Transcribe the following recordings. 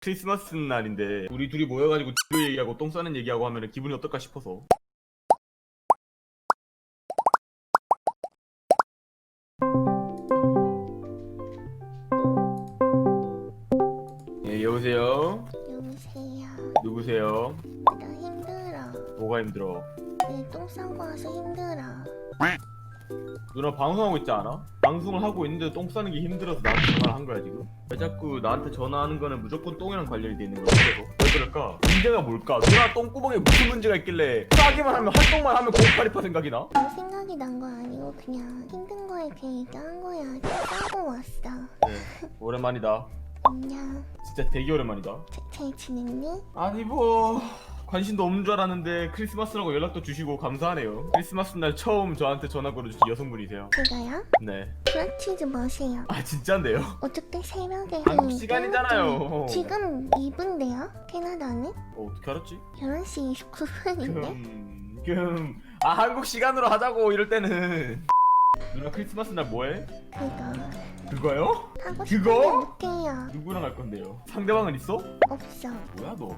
크리스마스 날인데 우리 둘이 모여가지고 X 얘기하고 똥 싸는 얘기하고 하면 기분이 어떨까 싶어서 예 여보세요 여보세요. 누구세요 나 힘들어. 뭐가 힘들어 내 똥 싸고 와서 힘들어. 누나 방송하고 있지 않아? 방송을 하고 있는데 똥 싸는 게 힘들어서 나한테 전화를 한 거야 지금? 왜 자꾸 나한테 전화하는 거는 무조건 똥이랑 관련이 돼 있는 거야 그래서 왜 그럴까? 문제가 뭘까? 누나 똥구멍에 무슨 문제가 있길래 싸기만 하면 활동만 하면 고파리파 생각이 나? 별 생각이 난 거 아니고 그냥 힘든 거에 괜히 짠 거야. 싸고 왔어. 네 오랜만이다 안녕. 진짜 되게 오랜만이다 자, 잘 지냈니? 아니 뭐 관심도 없는 줄 알았는데 크리스마스라고 연락도 주시고 감사하네요 크리스마스 날 처음 저한테 전화 걸어주신 여성분이세요 제가요? 네 브라치즈 뭐세요? 아 진짠데요? 어저께 새벽에 한국 그 시간이잖아요. 지금 2분데요? 캐나다는? 어, 어떻게 알았지? 11시 29분인데? 금, 금. 아 한국 시간으로 하자고 이럴 때는 누나 크리스마스 날 뭐해? 그거 그거요? 하고 그거? 못해요. 누구랑 할 건데요? 상대방은 있어? 없어. 뭐야 너?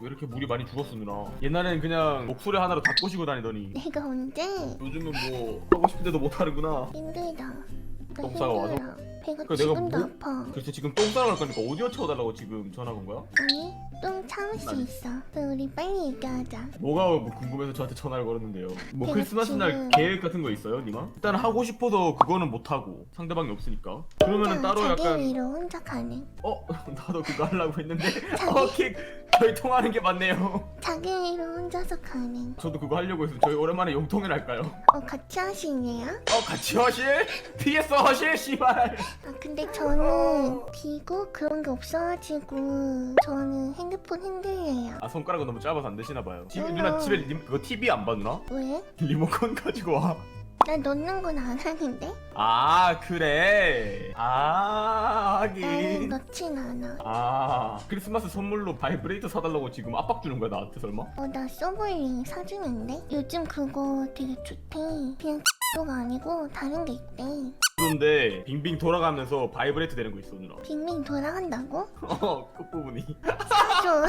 왜 이렇게 물이 많이 죽었어 누나? 옛날엔 그냥 목소리 하나로 다 꼬시고 다니더니 내가 언제? 요즘은 뭐 하고 싶은데도 못 하는구나. 힘들다. 나 똥 싸고 와서? 힘들어. 배가 그거 내가 지금도 뭐- 아파. 글쎄 지금 똥 싸러 갈 거니까 오디오 채워달라고 지금 전화 건 거야? 아니, 좀 참을 수. 있어. 그럼 우리 빨리 얘기하자. 뭐가 뭐 궁금해서 저한테 전화를 걸었는데요. 뭐 크리스마스 날 지금- 계획 같은 거 있어요, 니마? 일단 하고 싶어서 그거는 못 하고 상대방이 없으니까. 그러면은 혼자 따로 자기 약간 위로 혼자 가는. 어 나도 그거 하려고 했는데 어 킥. 저희 통하는 게 맞네요. 자기 위로 혼자서 가는. 저도 그거 하려고 해서 저희 오랜만에 용통일 할까요? 어, 같이 하시네요? 어 같이 하실? 뒤에서 하실 씨발. 아, 근데 저는 기구 그런 게 없어가지고 저는 핸드폰 핸들려요. 아 손가락은 너무 짧아서 안 되시나 봐요. 집에 왜요? 누나 집에 리, 그거 TV 안 봐 누나? 왜? 리모컨 가지고 와. 나 넣는 건 안 하는데? 아 그래. 아 하긴. 넣진 않아. 아 크리스마스 선물로 바이브레이터 사달라고 지금 압박 주는 거야 나한테 설마? 어, 나 서블링 사주면 돼? 요즘 그거 되게 좋대. 그냥 가 아니고 다른 게 있대. 그런데 빙빙 돌아가면서 바이브레이터 되는 거 있어 누나 빙빙 돌아간다고? 어 끝부분이. 사줘.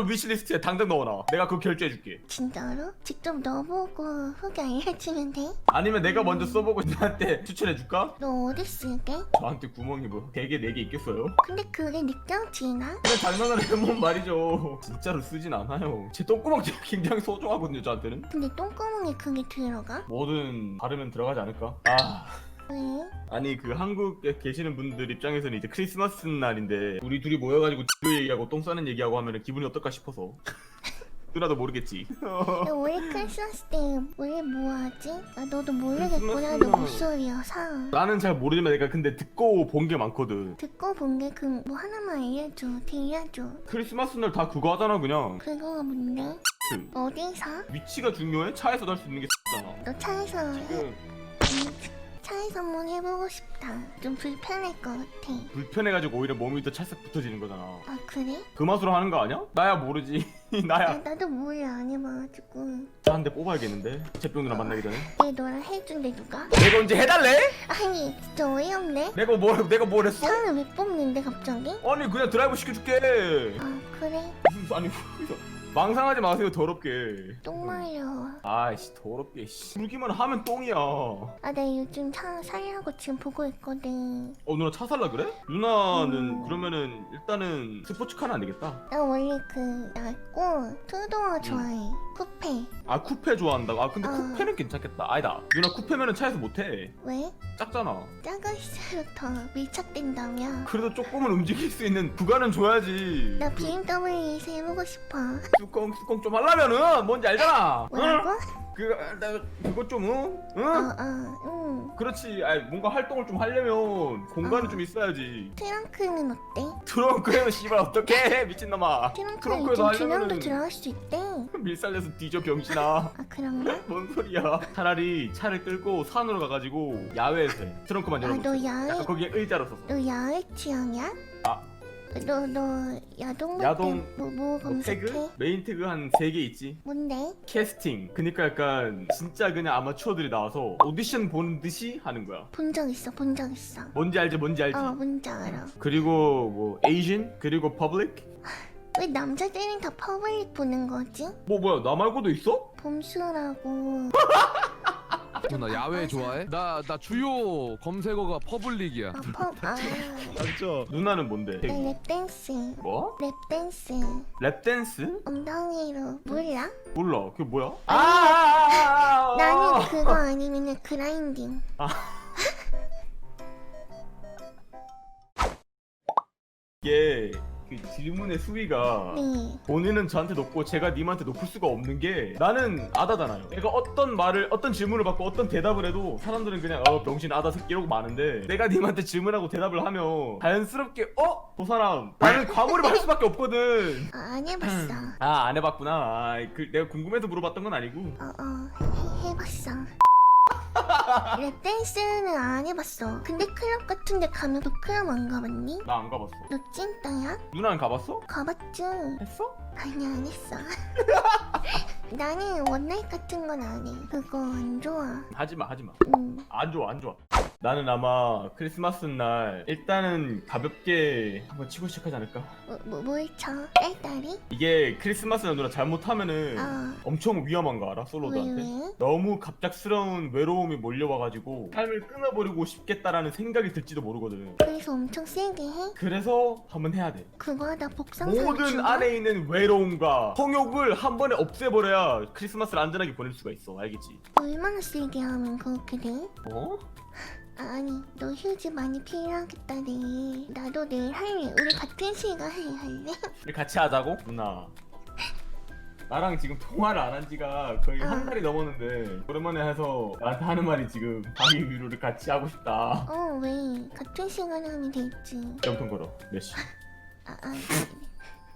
아마존 위시리스트에 당장 넣어놔 내가 그거 결제해줄게 진짜로? 직접 넣어보고 후기 알려주면 돼? 아니면 내가 먼저 써보고 나한테 추천해줄까? 너 어디 쓸게? 저한테 구멍이 뭐 되게 네개 있겠어요? 근데 그게 느껴지나? 그냥 장난을 해본 말이죠 진짜로 쓰진 않아요 제 똥구멍 굉장히 소중하거든요 저한테는 근데 똥구멍에 그게 들어가? 뭐든 바르면 들어가지 않을까? 아 왜? 아니 그 한국에 계시는 분들 입장에서는 이제 크리스마스 날인데 우리 둘이 모여가지고 X 얘기하고 똥 싸는 얘기하고 하면 기분이 어떨까 싶어서 누나도 모르겠지 너 올해 크리스마스 때 원래 뭐하지? 나 너도 모르겠구나 너 크리스마스는- 목소리여서 나는 잘 모르지만 내가 근데 듣고 본 게 많거든 듣고 본 게 그 뭐 하나만 알려줘 들려줘 크리스마스 날 다 그거 하잖아 그냥 그거가 뭔데? X. 어디서? 위치가 중요해? 차에서 할 수 있는 게 X잖아 너 차에서 해? 지금 음, 차에서 한번 해보고 싶다 좀 불편할 것 같아 불편해가지고 오히려 몸이 더 찰싹 붙어지는 거잖아 아 그래? 그 맛으로 하는 거 아니야? 나야 모르지 나, 나야 나도 몰라 안 해봐가지고 한대 뽑아야겠는데 제병 누나 만나기 전에 내 너랑 해준대 누가? 내가 언제 해달래? 아니 진짜 어이없네 내가 뭘 내가 뭘 했어? 차를 왜 뽑는데 갑자기? 아니 그냥 드라이브 시켜줄게 아 그래? 무슨 아니 망상하지 마세요 더럽게. 똥 말려. 아이씨 더럽게 씨. 불기만 하면 똥이야. 어 아 나 요즘 차 살려고 지금 보고 있거든. 누나 차 살라 그래? 누나는 음. 그러면은 일단은 스포츠카는 안 되겠다. 나 원래 그 얇고 투도어 좋아해 쿠페. 아 쿠페 좋아한다고? 아 근데 어. 쿠페는 괜찮겠다. 아니다. 누나 쿠페면은 차에서 못해. 왜? 작잖아. 작을수록 더 밀착된다며. 그래도 조금은 움직일 수 있는 구간은 줘야지. 나 BMW에서 해보고 싶어. 뚜껑 뚜껑 좀 하려면은 뭔지 알잖아. 뭐라고? 그, 나 그거 좀 응? 응? 어어응 그렇지 아니 뭔가 활동을 좀 하려면 공간이 어. 좀 있어야지 트렁크는 어때? 트렁크에는 씨발 어떡해 미친놈아 트렁크에 트렁크에서 요즘 두 명도 하려면은- 들어갈 수 있대 밀살려서 뒤져 병신아 아 그런가? 뭔 소리야 차라리 차를 끌고 산으로 가가지고 야외에서 해 트렁크만 열어놓고 아너 야외 약간 거기에 의자로 서서 너 야외 취향이야? 너, 너 야동 야동, 뭐, 뭐 뭐 검색해? 태그? 메인 태그 한 3개 있지 뭔데? 캐스팅 그니까 약간 진짜 그냥 아마추어들이 나와서 오디션 보는 듯이 하는 거야 본 적 있어 본 적 있어 뭔지 알지 뭔지 알지 어 뭔지 알아 그리고 뭐 에이전 그리고 퍼블릭 왜 남자들은 다 퍼블릭 보는 거지? 뭐 뭐야 나 말고도 있어? 봄수라고 누나 야외 좋아해? 나 나 주요 검색어가 퍼블릭이야. 아, 퍼, 아, 맞죠 누나는 뭔데? 나 랩댄스 뭐? 랩댄스 랩댄스? 엉덩이로 몰라? 몰라 그게 뭐야? 아, 아, 아, 아, 나는 그거 아니면은 그라인딩 이게 그 질문의 수위가 네 본인은 저한테 높고 제가 님한테 높을 수가 없는 게 나는 아다잖아요. 내가 어떤 말을 어떤 질문을 받고 어떤 대답을 해도 사람들은 그냥 어 병신 아다 새끼 이러고 마는데 내가 님한테 질문하고 대답을 하면 자연스럽게 어? 저 사람 나는 과몰입 할 수밖에 없거든. 아, 안 해봤어 아 안 해봤구나. 아, 그 내가 궁금해서 물어봤던 건 아니고. 어어 해봤어 랩댄스는 안 해봤어 근데 클럽 같은 데 가면 너 클럽 안 가봤니? 나 안 가봤어. 너 찐따야? 누나는 가봤어? 가봤지? 했어? 아니 안 했어 나는 원나잇 같은 건 안 해 그거 안 좋아 하지마 하지마. 응안 좋아 안 좋아. 나는 아마 크리스마스 날 일단은 가볍게 한번 치고 시작하지 않을까? 뭐, 뭐, 뭘 쳐? 딸딸이? 이게 크리스마스 날 누나 잘못하면은 어 엄청 위험한 거 알아 왜 솔로들한테 왜? 너무 갑작스러운 외로움이 몰려와가지고 삶을 끊어버리고 싶겠다라는 생각이 들지도 모르거든 그래서 엄청 세게 해? 그래서 한번 해야 돼 그거 하다 복상사를 모든? 안에 있는 외로움과 성욕을 한 번에 없애버려야 크리스마스를 안전하게 보낼 수가 있어 알겠지? 얼마나 세게 하면 그렇게 돼? 어? 아, 아니 너 휴지 많이 필요하겠다네 나도 내일 할래 우리 같은 시간에 할래? 우리 같이 하자고? 누나 나랑 지금 통화를 안 한 지가 거의 한 어. 달이 넘었는데 오랜만에 해서 나한테 하는 말이 지금 자기 위로를 같이 하고 싶다 어왜 같은 시간에 하면 되지 점통 걸어 몇 시? 아, 아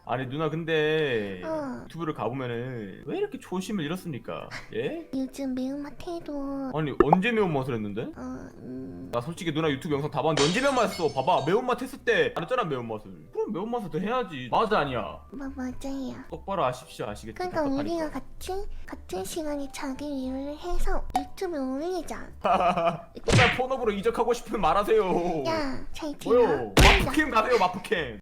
아니 누나 근데 어. 유튜브를 가보면은 왜 이렇게 초심을 잃었습니까? 예? 요즘 매운맛 해도 아니 언제 매운맛을 했는데? 어 음, 나 솔직히 누나 유튜브 영상 다 봤는데 언제 매운맛 했어? 봐봐 매운맛 했을 때안 했잖아 매운맛을 그럼 매운맛을 더 해야지 맞아 아니야 뭐 맞아요 똑바로 아십시오 아시겠죠? 그러니까. 우리가 같이 같은 시간에 자기 위로를 해서 유튜브에 올리자 누나 폰업으로 이적하고 싶으면 말하세요 야잘 들어 뭐요? 마프캠 가세요 마프캠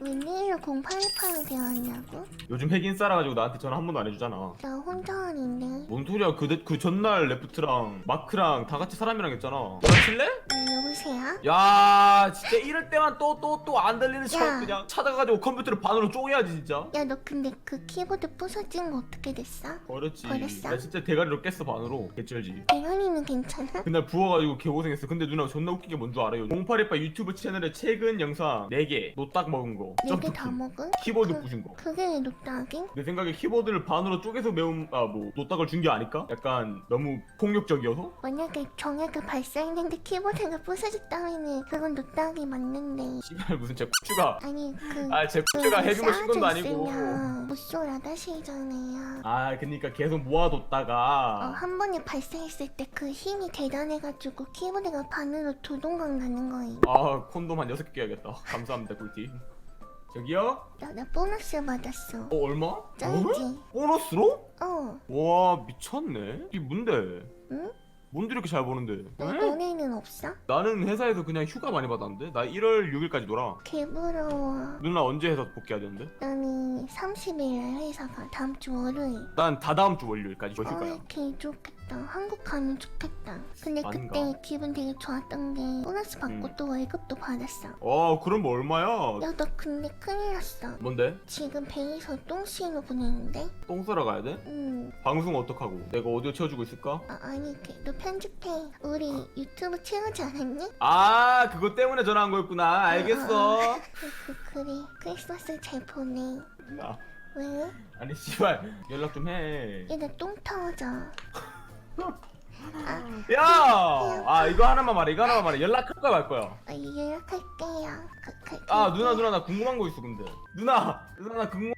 웬일로 0818을 되었냐고? 요즘 핵인 싸라가지고 나한테 전화 한 번도 안 해주잖아 나 혼자 하는데 뭔 소리야 그, 그 전날 레프트랑 마크랑 다 같이 사람이랑 했잖아 누나 칠래? 어, 여보세요? 야 진짜 이럴 때만 또 또 또 안 들리는 척 야. 그냥 찾아가지고 컴퓨터를 반으로 쪼개야지 진짜 야 너 근데 그 키보드 부서진 거 어떻게 됐어? 버렸지 버렸어? 나 진짜 대가리로 깼어 반으로 개쩔지 대현이는 괜찮아? 그날 부어가지고 개고생했어 근데 누나 존나 웃긴 게 뭔 줄 알아요 0818 유튜브 채널에 최근 영상 4개 노딱 먹은 거 네개 점프 다 먹은? 키보드 그- 부신 거. 그게 왜 노딱이? 내 생각에 키보드를 반으로 쪼개서 매운 아뭐 노딱을 준 게 아닐까? 약간 너무 폭력적이어서? 만약에 정액을 발사했는데 키보드가 부서졌다면은 그건 노딱이 맞는데. 씨발 무슨 제 쿠추가. 아니 그 아제 쿠추가 해주고 싶은 것도 아니고. 못 쏠아 다시잖아요. 아 그니까 계속 어, 모아뒀다가. 한 번에 발사했을 때 그 힘이 대단해가지고 키보드가 반으로 도동강 나는 거예요. 아 콘돔 한 6개 껴야겠다. 감사합니다 꿀팁 저기요? 나, 나 보너스 받았어 어 얼마? 어? 짱이지? 보너스로? 어 와 미쳤네 이게 뭔데? 응? 뭔데 이렇게 잘 버는데? 너, 에? 너네는 없어? 나는 회사에서 그냥 휴가 많이 받았는데? 나 1월 6일까지 놀아 개부러워 누나 언제 회사 복귀해야 되는데? 나는 30일에 회사가 다음 주 월요일 난 다다음 주 월요일까지 저 휴가야 어이 개 좋겠다 한국 가면 좋겠다 근데 아닌가? 그때 기분 되게 좋았던 게 보너스 받고 음. 또 월급도 받았어 어 그럼 뭐 얼마야? 야너 근데 큰일 났어 뭔데? 지금 배에서 똥 씌로 보내는데? 똥 싸러 가야 돼? 응 방송 어떡하고? 내가 오디오 채워주고 있을까? 아, 아니 그, 너 편집해 우리 유튜브 채우지 않았니? 아 그거 때문에 전화한 거였구나 알겠어 그, 그, 그래 크리스마스 잘 보내 야, 왜? 아니 씨발 연락 좀해 얘나 똥 터져 야! 아 이거 하나만 말해 이거 하나만 말해. 연락할 거야 말 거야? 아, 연락할게요. 그, 그, 아 그, 누나 누나 나 궁금한 거 있어 근데. 누나 누나 나 궁금